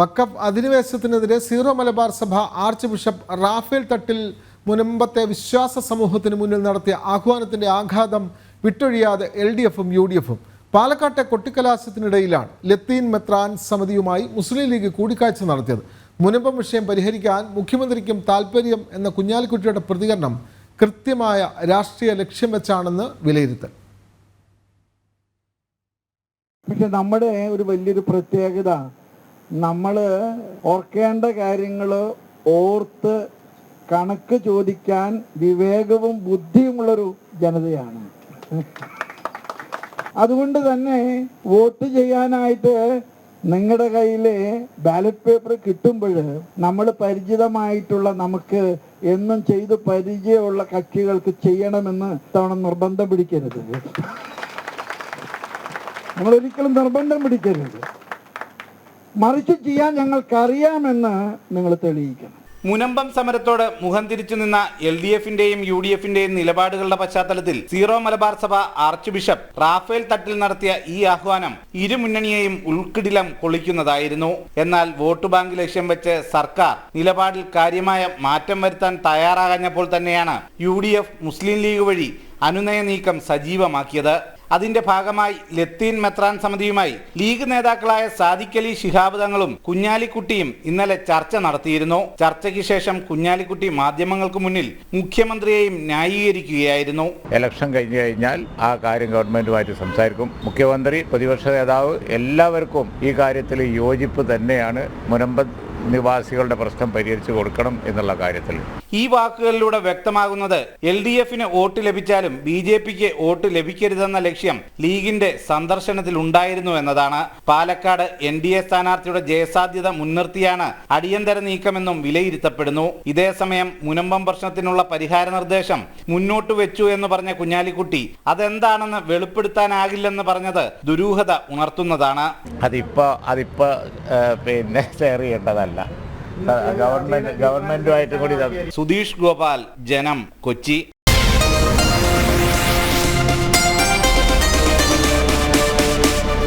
വക്കഫ് അധിനിവേശത്തിനെതിരെ Syro Malabar സഭ archbishop Raphael Thattil മുനമ്പത്തെ വിശ്വാസ സമൂഹത്തിന് മുന്നിൽ നടത്തിയ ആഹ്വാനത്തിന്റെ ആഘാതം വിട്ടൊഴിയാതെ എൽ ഡി എഫും യു ഡി എഫും പാലക്കാട്ടെ കൊട്ടിക്കലാശത്തിനിടയിലാണ് ലത്തീൻ മെത്രാൻ സമിതിയുമായി മുസ്ലിം ലീഗ് കൂടിക്കാഴ്ച നടത്തിയത്. മുനമ്പം വിഷയം പരിഹരിക്കാൻ മുഖ്യമന്ത്രിക്കും താൽപ്പര്യം എന്ന കുഞ്ഞാലിക്കുട്ടിയുടെ പ്രതികരണം കൃത്യമായ രാഷ്ട്രീയ ലക്ഷ്യം വെച്ചാണെന്ന് വിലയിരുത്തൽ. പക്ഷെ നമ്മുടെ ഒരു വലിയൊരു പ്രത്യേകത നമ്മൾ ഓർക്കേണ്ട കാര്യങ്ങൾ ഓർത്ത് കണക്ക് ചോദിക്കാൻ വിവേകവും ബുദ്ധിയുമുള്ളൊരു ജനതയാണ്. അതുകൊണ്ട് തന്നെ വോട്ട് ചെയ്യാനായിട്ട് നിങ്ങളുടെ കയ്യിലെ ബാലറ്റ് പേപ്പർ കിട്ടുമ്പോൾ നമ്മൾ പരിചിതമായിട്ടുള്ള നമുക്ക് എന്നും ചെയ്ത് പരിചയമുള്ള കക്ഷികൾക്ക് ചെയ്യണമെന്ന് തവണ നിർബന്ധം പിടിക്കരുത്. നമ്മൾ ഒരിക്കലും നിർബന്ധം പിടിക്കരുത്. മറിച്ച് ചെയ്യാൻ ഞങ്ങൾക്കറിയാമെന്ന് നിങ്ങൾ തെളിയിക്കണം. മുനമ്പം സമരത്തോട് മുഖം തിരിച്ചു നിന്ന എൽ ഡി എഫിന്റെയും യു ഡി എഫിന്റെയും നിലപാടുകളുടെ പശ്ചാത്തലത്തിൽ സീറോ മലബാർ സഭ ആർച്ച് ബിഷപ്പ് റാഫേൽ തട്ടിൽ നടത്തിയ ഈ ആഹ്വാനം ഇരുമുന്നണിയെയും ഉൾക്കിടിലം കൊള്ളിക്കുന്നതായിരുന്നു എന്നാൽ വോട്ട് ബാങ്ക് ലക്ഷ്യം വെച്ച് സർക്കാർ നിലപാടിൽ കാര്യമായ മാറ്റം വരുത്താൻ തയ്യാറാകഞ്ഞപ്പോൾ തന്നെയാണ് യു മുസ്ലിം ലീഗ് വഴി അനുനയ നീക്കം സജീവമാക്കിയത്. അതിന്റെ ഭാഗമായി ലത്തീൻ മെത്രാൻ സമിതിയുമായി ലീഗ് നേതാക്കളായ സാദിഖ് അലി ശിഹാബ് തങ്ങളും കുഞ്ഞാലിക്കുട്ടിയും ഇന്നലെ ചർച്ച നടത്തിയിരുന്നു. ചർച്ചയ്ക്ക് ശേഷം കുഞ്ഞാലിക്കുട്ടി മാധ്യമങ്ങൾക്ക് മുന്നിൽ മുഖ്യമന്ത്രിയെയും ന്യായീകരിക്കുകയായിരുന്നു. ഇലക്ഷൻ കഴിഞ്ഞു കഴിഞ്ഞാൽ ആ കാര്യം ഗവൺമെന്റുമായിട്ട് സംസാരിക്കും. മുഖ്യമന്ത്രി പ്രതിപക്ഷ നേതാവ് എല്ലാവർക്കും ഈ കാര്യത്തിൽ യോജിപ്പ് തന്നെയാണ്. മുനമ്പം നിവാസികളുടെ പ്രശ്നം പരിഹരിച്ചു കൊടുക്കണം എന്നുള്ള കാര്യത്തിൽ. ഈ വാക്കുകളിലൂടെ വ്യക്തമാകുന്നത് എൽ ഡി എഫിന് വോട്ട് ലഭിച്ചാലും ബി ജെ പിക്ക് വോട്ട് ലഭിക്കരുതെന്ന ലക്ഷ്യം ലീഗിന്റെ സന്ദർശനത്തിൽ ഉണ്ടായിരുന്നു എന്നതാണ്. പാലക്കാട് എൻ ഡി എ സ്ഥാനാർത്ഥിയുടെ ജയസാധ്യത മുൻനിർത്തിയാണ് അടിയന്തര നീക്കമെന്നും വിലയിരുത്തപ്പെടുന്നു. ഇതേസമയം മുനമ്പം പ്രശ്നത്തിനുള്ള പരിഹാര നിർദ്ദേശം മുന്നോട്ട് വെച്ചു എന്ന് പറഞ്ഞ കുഞ്ഞാലിക്കുട്ടി അതെന്താണെന്ന് വെളിപ്പെടുത്താനാകില്ലെന്ന് പറഞ്ഞത് ദുരൂഹത ഉണർത്തുന്നതാണ്. അതിപ്പോ അതിപ്പോ പിന്നെ ഷെയർ ചെയ്യേണ്ടതല്ല. ഗവൺമെന്റ് ഗവൺമെന്റുമായിട്ട് കൂടി സുധീഷ് ഗോപാൽ ജനം കൊച്ചി.